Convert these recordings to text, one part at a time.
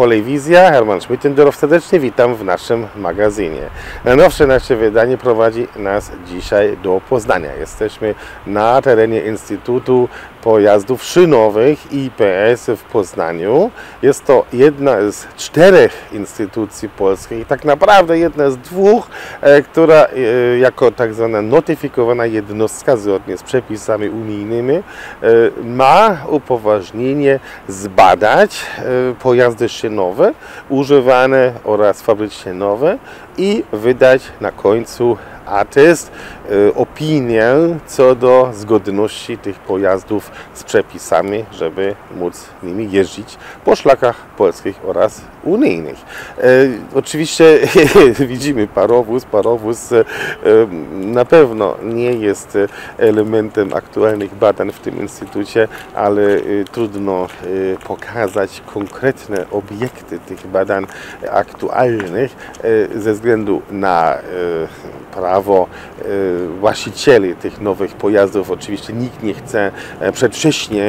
Kolejwizja, Herman Schmittendorf serdecznie witam w naszym magazynie. Najnowsze nasze wydanie prowadzi nas dzisiaj do Poznania. Jesteśmy na terenie Instytutu Pojazdów Szynowych IPS w Poznaniu. Jest to jedna z czterech instytucji polskich, tak naprawdę jedna z dwóch, e, która e, jako tak zwana notyfikowana jednostka zgodnie z przepisami unijnymi e, ma upoważnienie zbadać pojazdy szynowe używane oraz fabrycznie nowe i wydać na końcu atest, opinię co do zgodności tych pojazdów z przepisami, żeby móc nimi jeździć po szlakach polskich oraz unijnych. E, oczywiście widzimy parowóz. Parowóz e, na pewno nie jest elementem aktualnych badań w tym instytucie, ale trudno pokazać konkretne obiekty tych badań aktualnych ze względu na prawo właścicieli tych nowych pojazdów. Oczywiście nikt nie chce przedwcześnie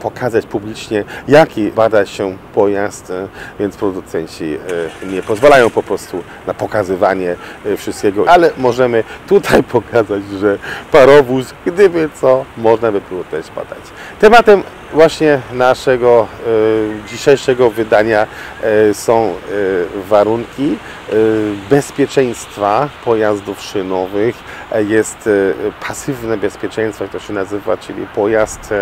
pokazać publicznie, jaki bada się pojazd, więc producenci e, nie pozwalają po prostu na pokazywanie e, wszystkiego, ale możemy tutaj pokazać, że parowóz, gdyby co, można by było też badać. Tematem właśnie naszego e, dzisiejszego wydania są warunki bezpieczeństwa pojazdów szynowych. Jest pasywne bezpieczeństwo, jak to się nazywa, czyli pojazd,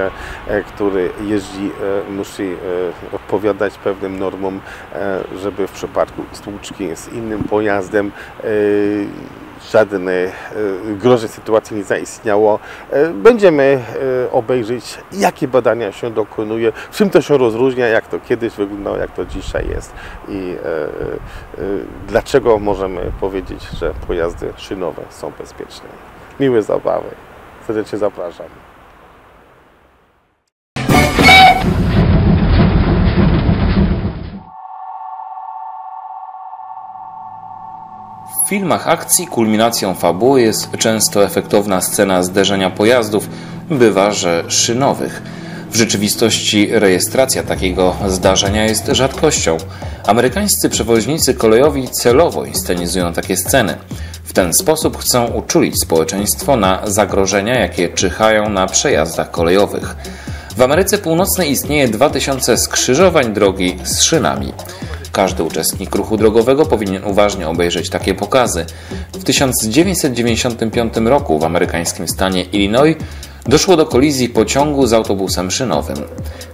który jeździ, musi odpowiadać pewnym normom E, żeby w przypadku stłuczki z innym pojazdem e, żadnej e, groźnej sytuacji nie zaistniało. Będziemy obejrzeć, jakie badania się dokonuje, czym to się rozróżnia, jak to kiedyś wyglądało, jak to dzisiaj jest i dlaczego możemy powiedzieć, że pojazdy szynowe są bezpieczne. Miłe zabawy. Serdecznie zapraszam. Filmach akcji kulminacją fabuły jest często efektowna scena zderzenia pojazdów, bywa, że szynowych. W rzeczywistości rejestracja takiego zdarzenia jest rzadkością. Amerykańscy przewoźnicy kolejowi celowo inscenizują takie sceny. W ten sposób chcą uczulić społeczeństwo na zagrożenia, jakie czyhają na przejazdach kolejowych. W Ameryce Północnej istnieje 2000 skrzyżowań drogi z szynami. Każdy uczestnik ruchu drogowego powinien uważnie obejrzeć takie pokazy. W 1995 roku w amerykańskim stanie Illinois doszło do kolizji pociągu z autobusem szynowym.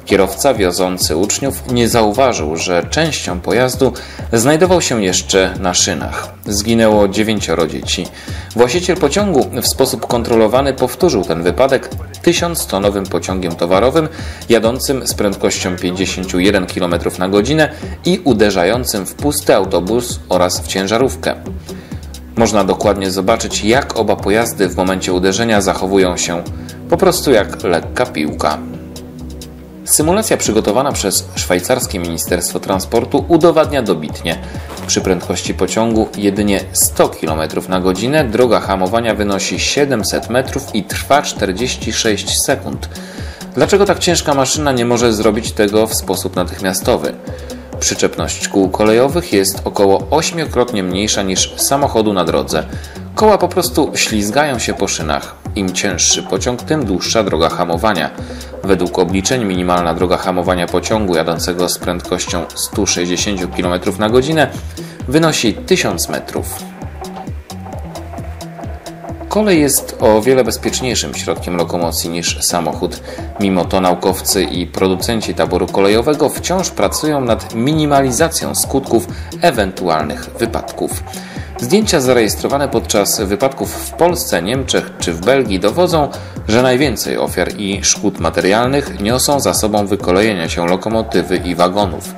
Kierowca wiozący uczniów nie zauważył, że częścią pojazdu znajdował się jeszcze na szynach. Zginęło dziewięcioro dzieci. Właściciel pociągu w sposób kontrolowany powtórzył ten wypadek tysiąc-tonowym pociągiem towarowym jadącym z prędkością 51 km na godzinę i uderzającym w pusty autobus oraz w ciężarówkę. Można dokładnie zobaczyć, jak oba pojazdy w momencie uderzenia zachowują się po prostu jak lekka piłka. Symulacja przygotowana przez szwajcarskie Ministerstwo Transportu udowadnia dobitnie. Przy prędkości pociągu jedynie 100 km na godzinę droga hamowania wynosi 700 metrów i trwa 46 sekund. Dlaczego tak ciężka maszyna nie może zrobić tego w sposób natychmiastowy? Przyczepność kół kolejowych jest około ośmiokrotnie mniejsza niż samochodu na drodze. Koła po prostu ślizgają się po szynach. Im cięższy pociąg, tym dłuższa droga hamowania. Według obliczeń minimalna droga hamowania pociągu jadącego z prędkością 160 km na godzinę wynosi 1000 metrów. Kolej jest o wiele bezpieczniejszym środkiem lokomocji niż samochód. Mimo to naukowcy i producenci taboru kolejowego wciąż pracują nad minimalizacją skutków ewentualnych wypadków. Zdjęcia zarejestrowane podczas wypadków w Polsce, Niemczech czy w Belgii dowodzą, że najwięcej ofiar i szkód materialnych niosą za sobą wykolejenia się lokomotywy i wagonów,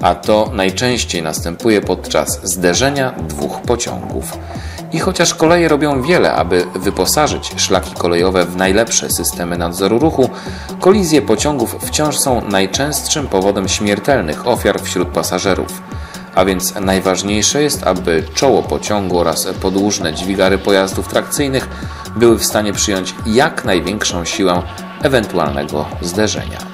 a to najczęściej następuje podczas zderzenia dwóch pociągów. I chociaż koleje robią wiele, aby wyposażyć szlaki kolejowe w najlepsze systemy nadzoru ruchu, kolizje pociągów wciąż są najczęstszym powodem śmiertelnych ofiar wśród pasażerów a więc najważniejsze jest, aby czoło pociągu oraz podłużne dźwigary pojazdów trakcyjnych były w stanie przyjąć jak największą siłę ewentualnego zderzenia.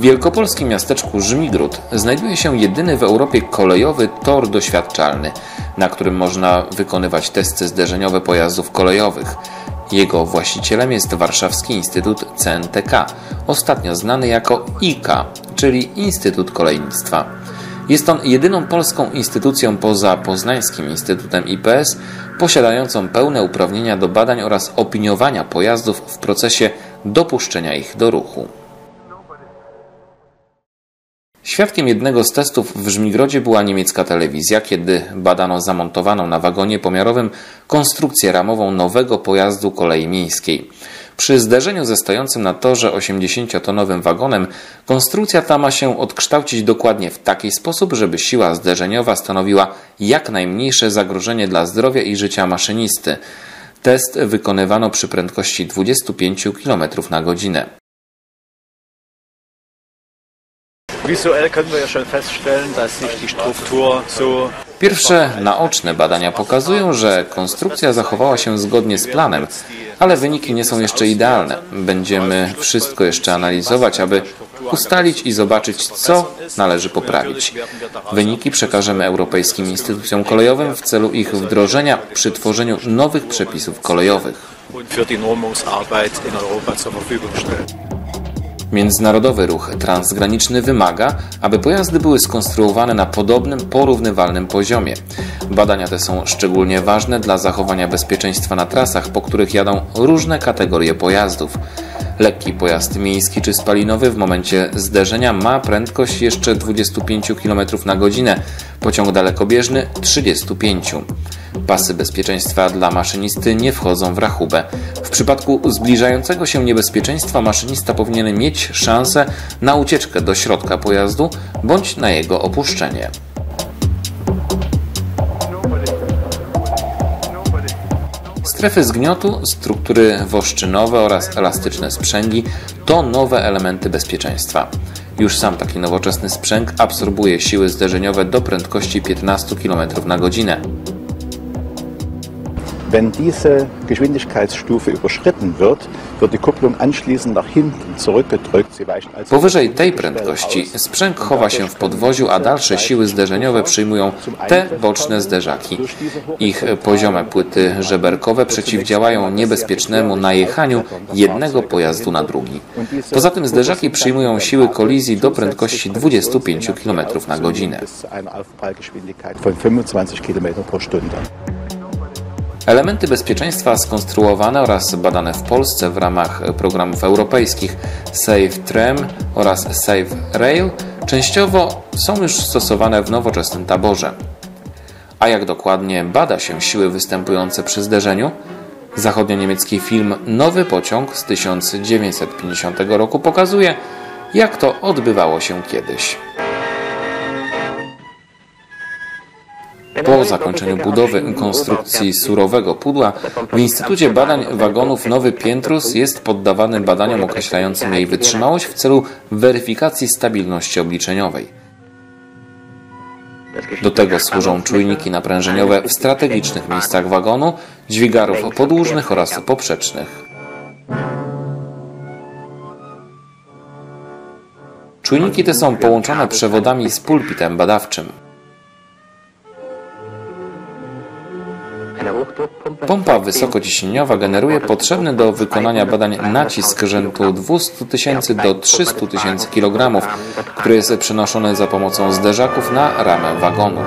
W wielkopolskim miasteczku Żmigród znajduje się jedyny w Europie kolejowy tor doświadczalny, na którym można wykonywać testy zderzeniowe pojazdów kolejowych. Jego właścicielem jest Warszawski Instytut CNTK, ostatnio znany jako IKA, czyli Instytut Kolejnictwa. Jest on jedyną polską instytucją poza Poznańskim Instytutem IPS posiadającą pełne uprawnienia do badań oraz opiniowania pojazdów w procesie dopuszczenia ich do ruchu. Świadkiem jednego z testów w Żmigrodzie była niemiecka telewizja, kiedy badano zamontowaną na wagonie pomiarowym konstrukcję ramową nowego pojazdu kolei miejskiej. Przy zderzeniu ze stojącym na torze 80-tonowym wagonem konstrukcja ta ma się odkształcić dokładnie w taki sposób, żeby siła zderzeniowa stanowiła jak najmniejsze zagrożenie dla zdrowia i życia maszynisty. Test wykonywano przy prędkości 25 km na godzinę. Visuell können wir ja schon feststellen, dass sich die Struktur so Pierwsze naoczne badania pokazują, że konstrukcja zachowała się zgodnie z planem, ale wyniki nie są jeszcze idealne. Będziemy wszystko jeszcze analizować, aby ustalić i zobaczyć, co należy poprawić. Wyniki przekażemy Europejskim Instytucjom Kolejowym w celu ich wdrożenia przy tworzeniu nowych przepisów kolejowych. Międzynarodowy ruch transgraniczny wymaga, aby pojazdy były skonstruowane na podobnym, porównywalnym poziomie. Badania te są szczególnie ważne dla zachowania bezpieczeństwa na trasach, po których jadą różne kategorie pojazdów. Lekki pojazd miejski czy spalinowy w momencie zderzenia ma prędkość jeszcze 25 km na godzinę, pociąg dalekobieżny 35. Pasy bezpieczeństwa dla maszynisty nie wchodzą w rachubę. W przypadku zbliżającego się niebezpieczeństwa maszynista powinien mieć szansę na ucieczkę do środka pojazdu bądź na jego opuszczenie. Strefy zgniotu, struktury woszczynowe oraz elastyczne sprzęgi to nowe elementy bezpieczeństwa. Już sam taki nowoczesny sprzęg absorbuje siły zderzeniowe do prędkości 15 km na godzinę. Wenn diese Geschwindigkeitsstufe überschritten wird, wird die Kupplung anschließend nach hinten zurückgedrückt. Sie weichen also Powyżej tej prędkości sprzęg chowa się w podwoziu, a dalsze siły zderzeniowe przyjmują te boczne zderzaki. Ich poziome płyty żeberkowe przeciwdziałają niebezpiecznemu najechaniu jednego pojazdu na drugi. Poza tym zderzaki przyjmują siły kolizji do prędkości 25 km na godzinę. bis zu einer Aufprallgeschwindigkeit von 25 km pro Stunde. Elementy bezpieczeństwa skonstruowane oraz badane w Polsce w ramach programów europejskich Safe Tram oraz Safe Rail częściowo są już stosowane w nowoczesnym taborze. A jak dokładnie bada się siły występujące przy zderzeniu? Zachodnio-niemiecki film Nowy pociąg z 1950 roku pokazuje, jak to odbywało się kiedyś. Po zakończeniu budowy konstrukcji surowego pudła w Instytucie Badań Wagonów Nowy Piętrus jest poddawany badaniom określającym jej wytrzymałość w celu weryfikacji stabilności obliczeniowej. Do tego służą czujniki naprężeniowe w strategicznych miejscach wagonu, dźwigarów podłużnych oraz poprzecznych. Czujniki te są połączone przewodami z pulpitem badawczym. Pompa wysokociśnieniowa generuje potrzebny do wykonania badań nacisk rzędu 200 tysięcy do 300 tysięcy kg, który jest przenoszony za pomocą zderzaków na ramę wagonu.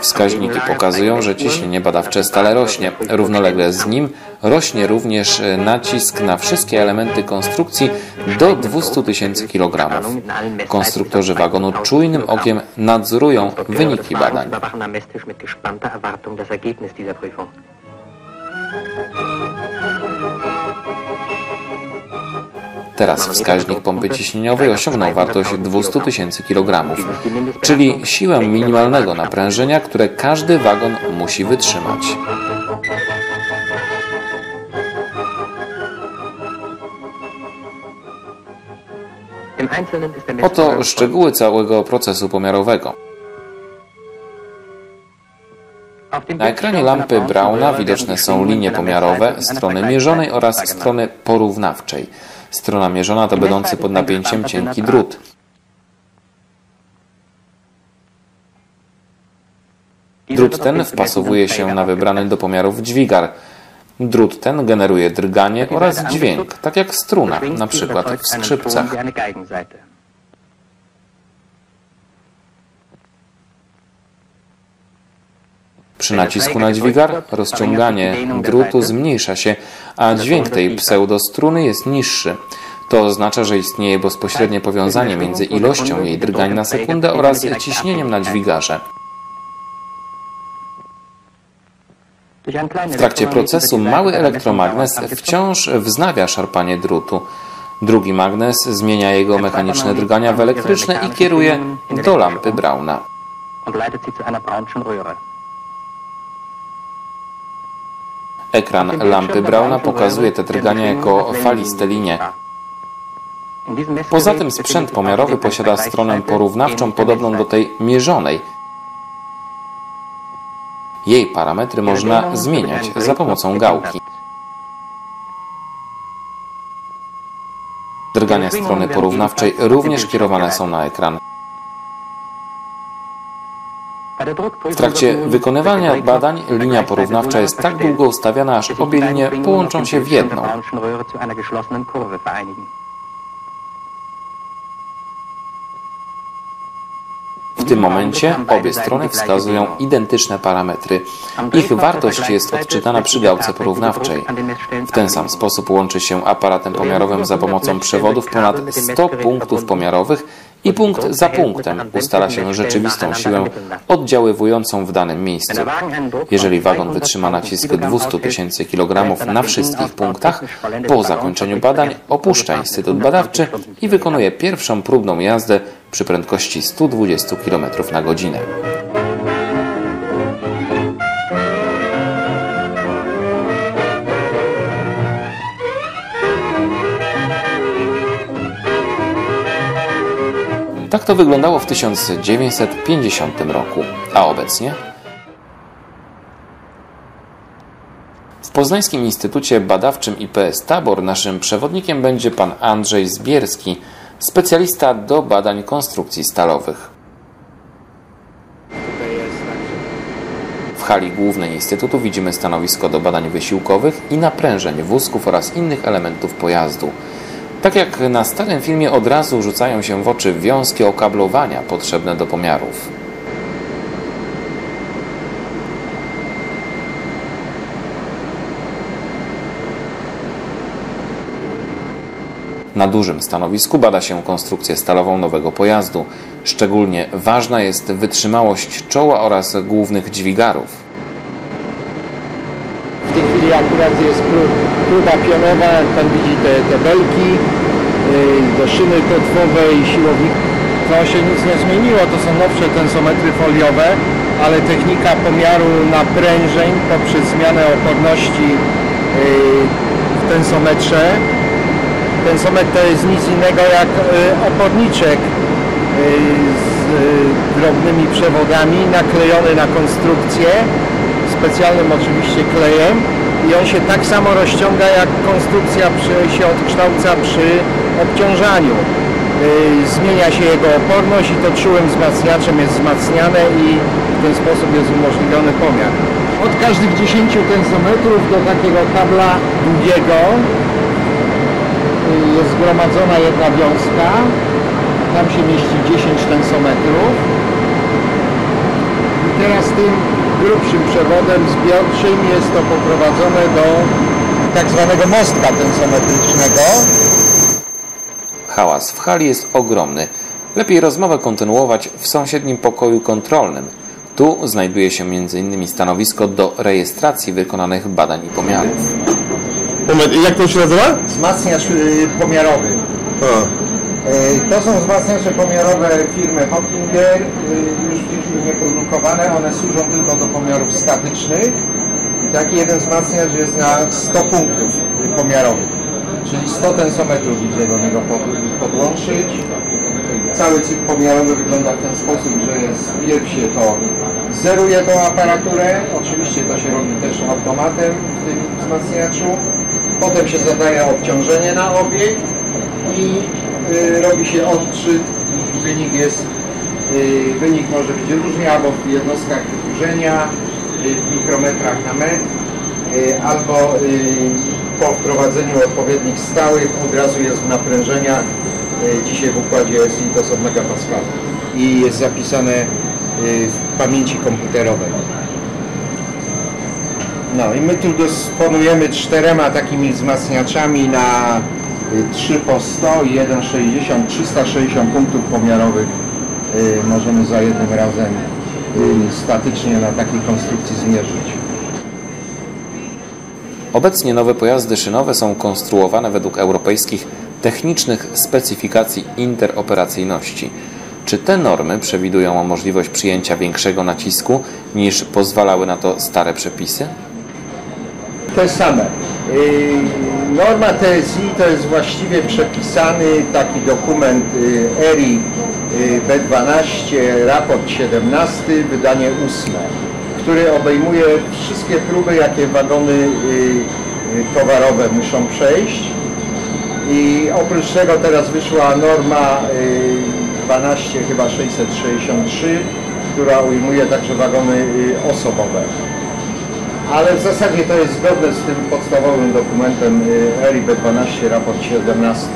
Wskaźniki pokazują, że ciśnienie badawcze stale rośnie. Równolegle z nim rośnie również nacisk na wszystkie elementy konstrukcji do 200 tysięcy kg. Konstruktorzy wagonu czujnym okiem nadzorują wyniki badań. Teraz wskaźnik pompy ciśnieniowej osiągnął wartość 200 tysięcy kg, czyli siłę minimalnego naprężenia, które każdy wagon musi wytrzymać. Oto szczegóły całego procesu pomiarowego. Na ekranie lampy Brauna widoczne są linie pomiarowe strony mierzonej oraz strony porównawczej. Strona mierzona to będący pod napięciem cienki drut. Drut ten wpasowuje się na wybrany do pomiarów dźwigar. Drut ten generuje drganie oraz dźwięk, tak jak struna, na przykład w skrzypcach. Przy nacisku na dźwigar rozciąganie drutu zmniejsza się, a dźwięk tej pseudostruny jest niższy. To oznacza, że istnieje bezpośrednie powiązanie między ilością jej drgań na sekundę oraz ciśnieniem na dźwigarze. W trakcie procesu mały elektromagnes wciąż wznawia szarpanie drutu. Drugi magnes zmienia jego mechaniczne drgania w elektryczne i kieruje do lampy Brauna. Ekran lampy Brauna pokazuje te drgania jako faliste linie. Poza tym sprzęt pomiarowy posiada stronę porównawczą podobną do tej mierzonej. Jej parametry można zmieniać za pomocą gałki. Drgania strony porównawczej również kierowane są na ekran. W trakcie wykonywania badań linia porównawcza jest tak długo ustawiana, aż obie linie połączą się w jedną. W tym momencie obie strony wskazują identyczne parametry. Ich wartość jest odczytana przy gałce porównawczej. W ten sam sposób łączy się aparatem pomiarowym za pomocą przewodów ponad 100 punktów pomiarowych i punkt za punktem ustala się rzeczywistą siłę oddziaływującą w danym miejscu. Jeżeli wagon wytrzyma nacisk 200 tysięcy kg na wszystkich punktach, po zakończeniu badań opuszcza Instytut Badawczy i wykonuje pierwszą próbną jazdę przy prędkości 120 km na godzinę. Tak to wyglądało w 1950 roku, a obecnie? W Poznańskim Instytucie Badawczym IPS Tabor naszym przewodnikiem będzie pan Andrzej Zbierski, specjalista do badań konstrukcji stalowych. W hali głównej Instytutu widzimy stanowisko do badań wysiłkowych i naprężeń wózków oraz innych elementów pojazdu. Tak jak na starym filmie od razu rzucają się w oczy wiązki okablowania potrzebne do pomiarów. Na dużym stanowisku bada się konstrukcję stalową nowego pojazdu. Szczególnie ważna jest wytrzymałość czoła oraz głównych dźwigarów. W tej chwili akurat jest próba pionowa, jak Pan widzi te, te belki yy, do szyny kotwowej, siłownik. To się nic nie zmieniło, to są nowsze tensometry foliowe, ale technika pomiaru naprężeń poprzez zmianę oporności yy, w tensometrze. Tensometr to jest nic innego jak yy, oporniczek z drobnymi przewodami naklejony na konstrukcję specjalnym oczywiście klejem i on się tak samo rozciąga jak konstrukcja przy, się odkształca przy obciążaniu. Yy, zmienia się jego oporność i to czułym wzmacniaczem jest wzmacniane i w ten sposób jest umożliwiony pomiar. Od każdych 10 tensometrów do takiego kabla długiego yy, jest zgromadzona jedna wiązka. Tam się mieści 10 tensometrów. I teraz tym grubszym przewodem zbiorczym jest to poprowadzone do tak zwanego mostka tensometrycznego. Hałas w hali jest ogromny. Lepiej rozmowę kontynuować w sąsiednim pokoju kontrolnym. Tu znajduje się m.in. stanowisko do rejestracji wykonanych badań i pomiarów. Moment, jak to się nazywa? Wzmacniacz y, pomiarowy. A. Y, To są wzmacniacze pomiarowe firmy Hockinger, y, już w tej chwili nieprodukowane, one służą tylko do pomiarów statycznych. Taki jeden wzmacniacz jest na 100 punktów pomiarowych, czyli 100 tensometrów idzie do niego pod- podłączyć. Cały cykl pomiarowy wygląda w ten sposób, że jest pierw się to zeruje tą aparaturę, oczywiście to się robi też automatem w tym wzmacniaczu. Potem się zadaje obciążenie na obiekt i robi się odczyt i wynik jest y, wynik może być różny albo w jednostkach wyburzenia y, w mikrometrach na metr y, albo y, po wprowadzeniu odpowiednich stałych od razu jest w naprężeniach y, dzisiaj w układzie SI to są megapaskale i jest zapisane y, w pamięci komputerowej. No i my tu dysponujemy czterema takimi wzmacniaczami na y, 3 po 100 i 1,60, 360 punktów pomiarowych y, możemy za jednym razem y, statycznie na takiej konstrukcji zmierzyć. Obecnie nowe pojazdy szynowe są konstruowane według europejskich technicznych specyfikacji interoperacyjności. Czy te normy przewidują możliwość przyjęcia większego nacisku niż pozwalały na to stare przepisy? Te same. Y, Norma TSI to jest właściwie przepisany taki dokument y, ERI y, B12, raport 17, wydanie 8, który obejmuje wszystkie próby, jakie wagony y, towarowe muszą przejść. I oprócz tego teraz wyszła norma y, 12 chyba 663, która ujmuje także wagony osobowe ale w zasadzie to jest zgodne z tym podstawowym dokumentem y, ERI B12, raport 17,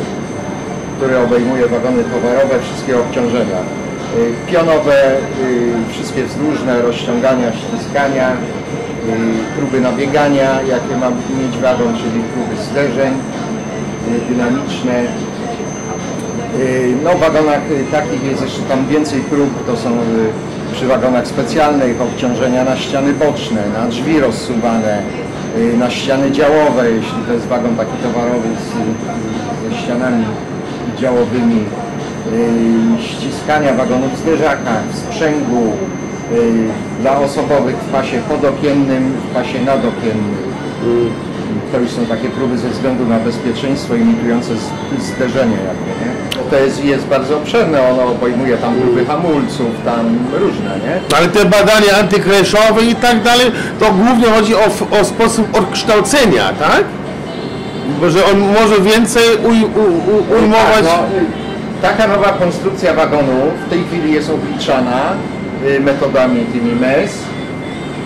który obejmuje wagony towarowe, wszystkie obciążenia. Y, Pionowe, y, wszystkie wzdłużne, rozciągania, ściskania, próby nabiegania, jakie ma mieć wagon, czyli próby zderzeń dynamiczne. No w wagonach takich jest jeszcze tam więcej prób, to są przy wagonach specjalnych obciążenia na ściany boczne, na drzwi rozsuwane, y, na ściany działowe, jeśli to jest wagon taki towarowy z, ze ścianami działowymi, y, ściskania wagonów w zderzakach, w sprzęgu, y, dla osobowych w pasie podokiennym, w pasie nadokiennym. To już są takie próby ze względu na bezpieczeństwo imitujące zderzenie jakby, nie? To jest, jest bardzo obszerne, ono obejmuje tam próby hamulców, tam różne, nie? Ale te badania antykreszowe i tak dalej, to głównie chodzi o, o sposób odkształcenia, tak? Bo że on może więcej uj, u, u, ujmować... Tak, no, y, taka nowa konstrukcja wagonu w tej chwili jest obliczana y, metodami tymi MES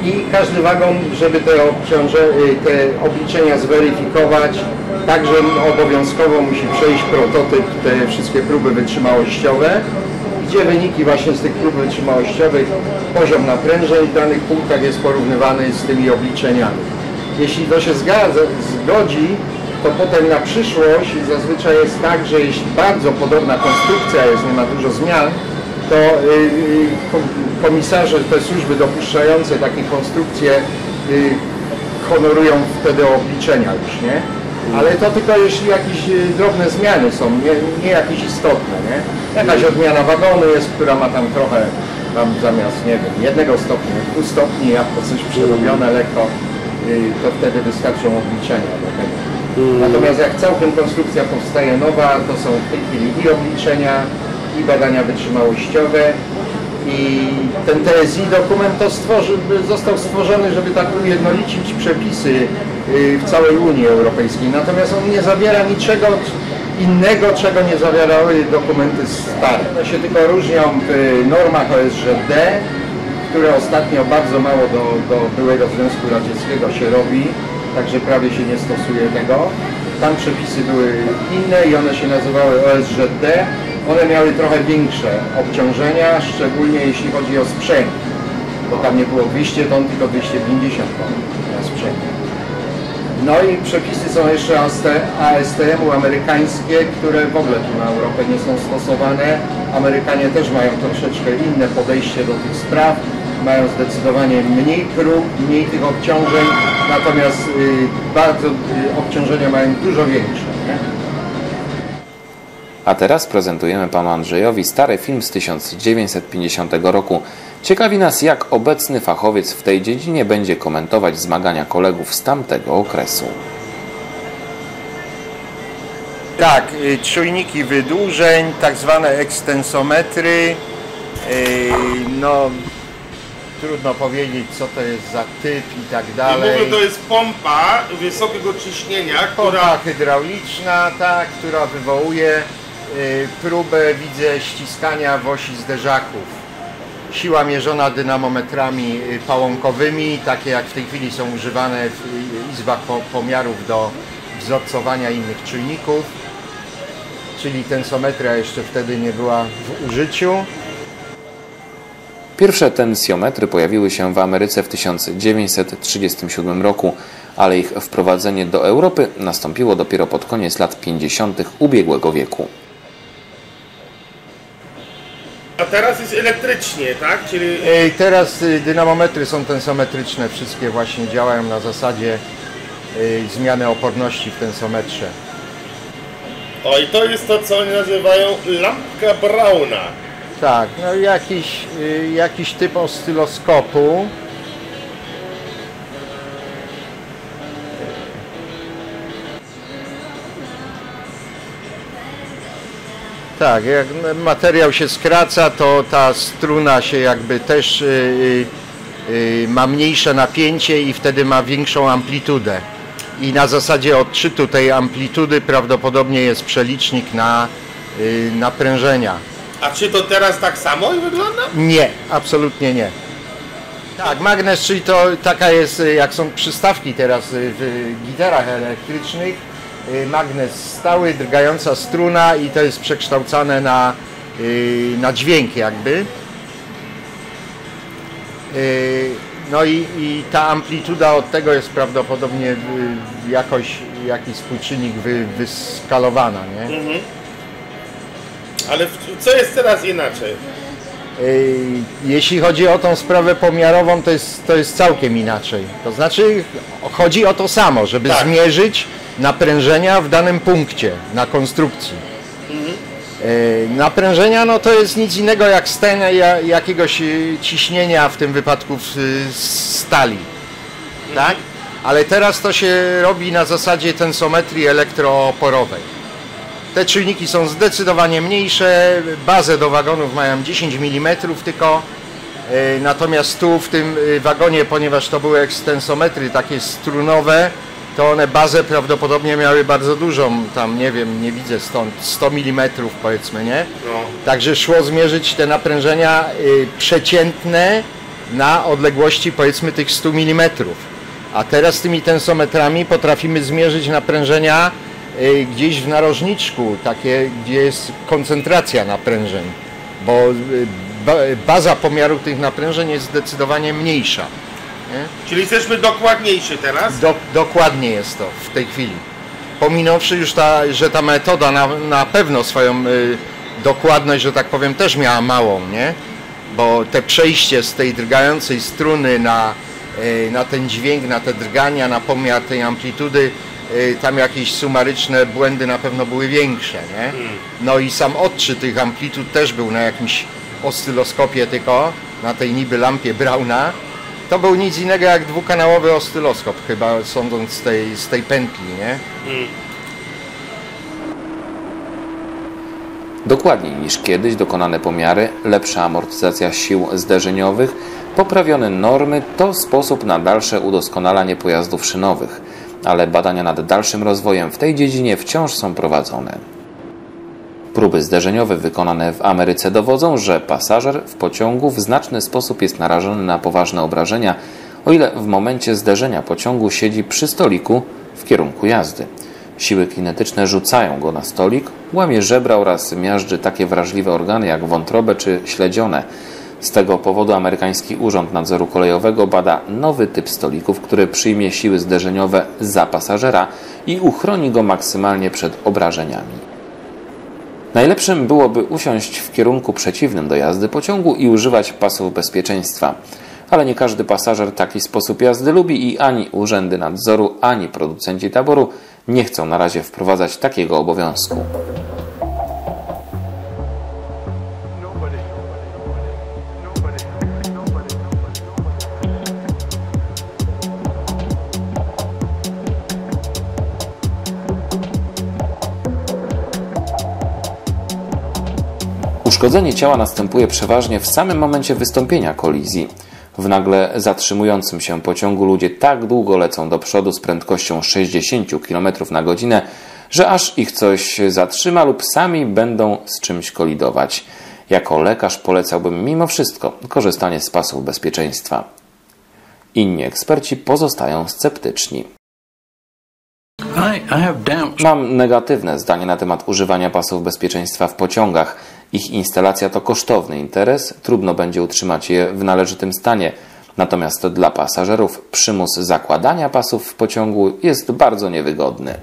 i każdy wagon, żeby te, obciąże, y, te obliczenia zweryfikować, także obowiązkowo musi przejść prototyp, te wszystkie próby wytrzymałościowe, gdzie wyniki właśnie z tych prób wytrzymałościowych, poziom naprężeń w danych punktach jest porównywany z tymi obliczeniami. Jeśli to się zgadza, zgodzi, to potem na przyszłość zazwyczaj jest tak, że jeśli bardzo podobna konstrukcja jest, nie ma dużo zmian, to y, y, ko- komisarze, te służby dopuszczające takie konstrukcje y, honorują wtedy obliczenia już, nie? Ale to tylko jeśli jakieś drobne zmiany są, nie, nie jakieś istotne, nie? Jakaś odmiana wagonu jest, która ma tam trochę, tam zamiast, nie wiem, jednego stopnia, dwóch stopni, jak to coś przerobione lekko, y, to wtedy wystarczą obliczenia do tego. Natomiast jak całkiem konstrukcja powstaje nowa, to są w tej chwili i obliczenia, i badania wytrzymałościowe, i ten TSI dokument to został stworzony, żeby tak ujednolicić przepisy y, w całej Unii Europejskiej. Natomiast on nie zawiera niczego innego, czego nie zawierały dokumenty stare. One się tylko różnią w normach OSRD, które ostatnio bardzo mało do, do byłego Związku Radzieckiego się robi, także prawie się nie stosuje tego. Tam przepisy były inne i one się nazywały OSRD. One miały trochę większe obciążenia, szczególnie jeśli chodzi o sprzęg, bo tam nie było 200 ton, tylko 250 ton na sprzęg. No i przepisy są jeszcze AST ASTM-u amerykańskie, które w ogóle tu na Europę nie są stosowane. Amerykanie też mają troszeczkę inne podejście do tych spraw. Mają zdecydowanie mniej prób, mniej tych obciążeń, natomiast y, bardzo y, obciążenia mają dużo większe. Nie? A teraz prezentujemy panu Andrzejowi stary film z 1950 roku. Ciekawi nas, jak obecny fachowiec w tej dziedzinie będzie komentować zmagania kolegów z tamtego okresu. Tak, y, czujniki wydłużeń, tak zwane ekstensometry, y, no trudno powiedzieć co to jest za typ i tak I dalej. mówią, to jest pompa wysokiego ciśnienia, Pompa która... hydrauliczna, tak, która wywołuje próbę, widzę, ściskania w osi zderzaków. Siła mierzona dynamometrami y, pałąkowymi, takie jak w tej chwili są używane w y, izbach po, pomiarów do wzorcowania innych czujników. Czyli tensometria jeszcze wtedy nie była w użyciu. Pierwsze tensiometry pojawiły się w Ameryce w 1937 roku, ale ich wprowadzenie do Europy nastąpiło dopiero pod koniec lat 50. ubiegłego wieku. Teraz jest elektrycznie, tak? Czyli Y, Teraz y, dynamometry są tensometryczne, wszystkie właśnie działają na zasadzie zmiany oporności w tensometrze. O, i to jest to, co oni nazywają lampka Brauna. Tak, no jakiś, y, jakiś typ oscyloskopu. Tak, jak materiał się skraca, to ta struna się jakby też y, y, y, ma mniejsze napięcie i wtedy ma większą amplitudę. I na zasadzie odczytu tej amplitudy prawdopodobnie jest przelicznik na y, naprężenia. A czy to teraz tak samo wygląda? Nie, absolutnie nie. Tak, magnes, czyli to taka jest, y, jak są przystawki teraz y, w gitarach elektrycznych, magnes stały, drgająca struna i to jest przekształcane na, y, na dźwięk jakby. Y, No i, i ta amplituda od tego jest prawdopodobnie y, jakoś, jakiś współczynnik wy, wyskalowana, nie? Ale w, co jest teraz inaczej? Jeśli chodzi o tą sprawę pomiarową, to jest, to jest całkiem inaczej. To znaczy chodzi o to samo, żeby Tak. zmierzyć naprężenia w danym punkcie na konstrukcji. Yy, Naprężenia no to jest nic innego jak stan ja- jakiegoś yy, ciśnienia, w tym wypadku yy, stali. Tak? Ale teraz to się robi na zasadzie tensometrii elektrooporowej. Te czujniki są zdecydowanie mniejsze, bazę do wagonów mają 10 mm tylko, e, natomiast tu w tym e, wagonie, ponieważ to były ekstensometry takie strunowe, to one bazę prawdopodobnie miały bardzo dużą, tam nie wiem, nie widzę stąd, 100 mm powiedzmy, nie? No. Także szło zmierzyć te naprężenia y, przeciętne na odległości powiedzmy tych 100 mm. A teraz tymi tensometrami potrafimy zmierzyć naprężenia y, gdzieś w narożniczku, takie gdzie jest koncentracja naprężeń, bo y, ba, baza pomiaru tych naprężeń jest zdecydowanie mniejsza. Czyli jesteśmy dokładniejsi teraz? Do, dokładnie jest to w tej chwili. Pominąwszy już, ta, że ta metoda na, na pewno swoją y, dokładność, że tak powiem, też miała małą, nie? Bo te przejście z tej drgającej struny na, y, na ten dźwięk, na te drgania, na pomiar tej amplitudy, y, tam jakieś sumaryczne błędy na pewno były większe, nie? No i sam odczyt tych amplitud też był na jakimś oscyloskopie tylko, na tej niby lampie Brauna. To był nic innego jak dwukanałowy oscyloskop, chyba sądząc z tej, z tej pętli, nie? Dokładniej niż kiedyś dokonane pomiary, lepsza amortyzacja sił zderzeniowych, poprawione normy to sposób na dalsze udoskonalanie pojazdów szynowych, ale badania nad dalszym rozwojem w tej dziedzinie wciąż są prowadzone. Próby zderzeniowe wykonane w Ameryce dowodzą, że pasażer w pociągu w znaczny sposób jest narażony na poważne obrażenia, o ile w momencie zderzenia pociągu siedzi przy stoliku w kierunku jazdy. Siły kinetyczne rzucają go na stolik, łamie żebra oraz miażdży takie wrażliwe organy jak wątrobę czy śledzione. Z tego powodu amerykański Urząd Nadzoru Kolejowego bada nowy typ stolików, który przyjmie siły zderzeniowe za pasażera i uchroni go maksymalnie przed obrażeniami. Najlepszym byłoby usiąść w kierunku przeciwnym do jazdy pociągu i używać pasów bezpieczeństwa. Ale nie każdy pasażer taki sposób jazdy lubi i ani urzędy nadzoru, ani producenci taboru nie chcą na razie wprowadzać takiego obowiązku. Uszkodzenie ciała następuje przeważnie w samym momencie wystąpienia kolizji. W nagle zatrzymującym się pociągu ludzie tak długo lecą do przodu z prędkością 60 km na godzinę, że aż ich coś zatrzyma lub sami będą z czymś kolidować. Jako lekarz polecałbym mimo wszystko korzystanie z pasów bezpieczeństwa. Inni eksperci pozostają sceptyczni. Mam negatywne zdanie na temat używania pasów bezpieczeństwa w pociągach. Ich instalacja to kosztowny interes, trudno będzie utrzymać je w należytym stanie. Natomiast dla pasażerów przymus zakładania pasów w pociągu jest bardzo niewygodny.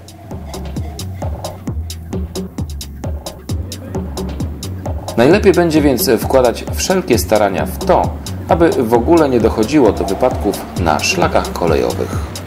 Najlepiej będzie więc wkładać wszelkie starania w to, aby w ogóle nie dochodziło do wypadków na szlakach kolejowych.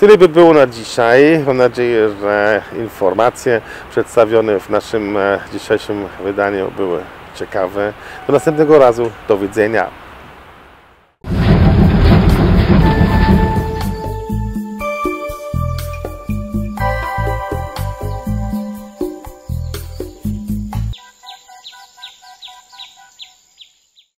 Tyle by było na dzisiaj. Mam nadzieję, że informacje przedstawione w naszym e, dzisiejszym wydaniu były ciekawe. Do następnego razu. Do widzenia.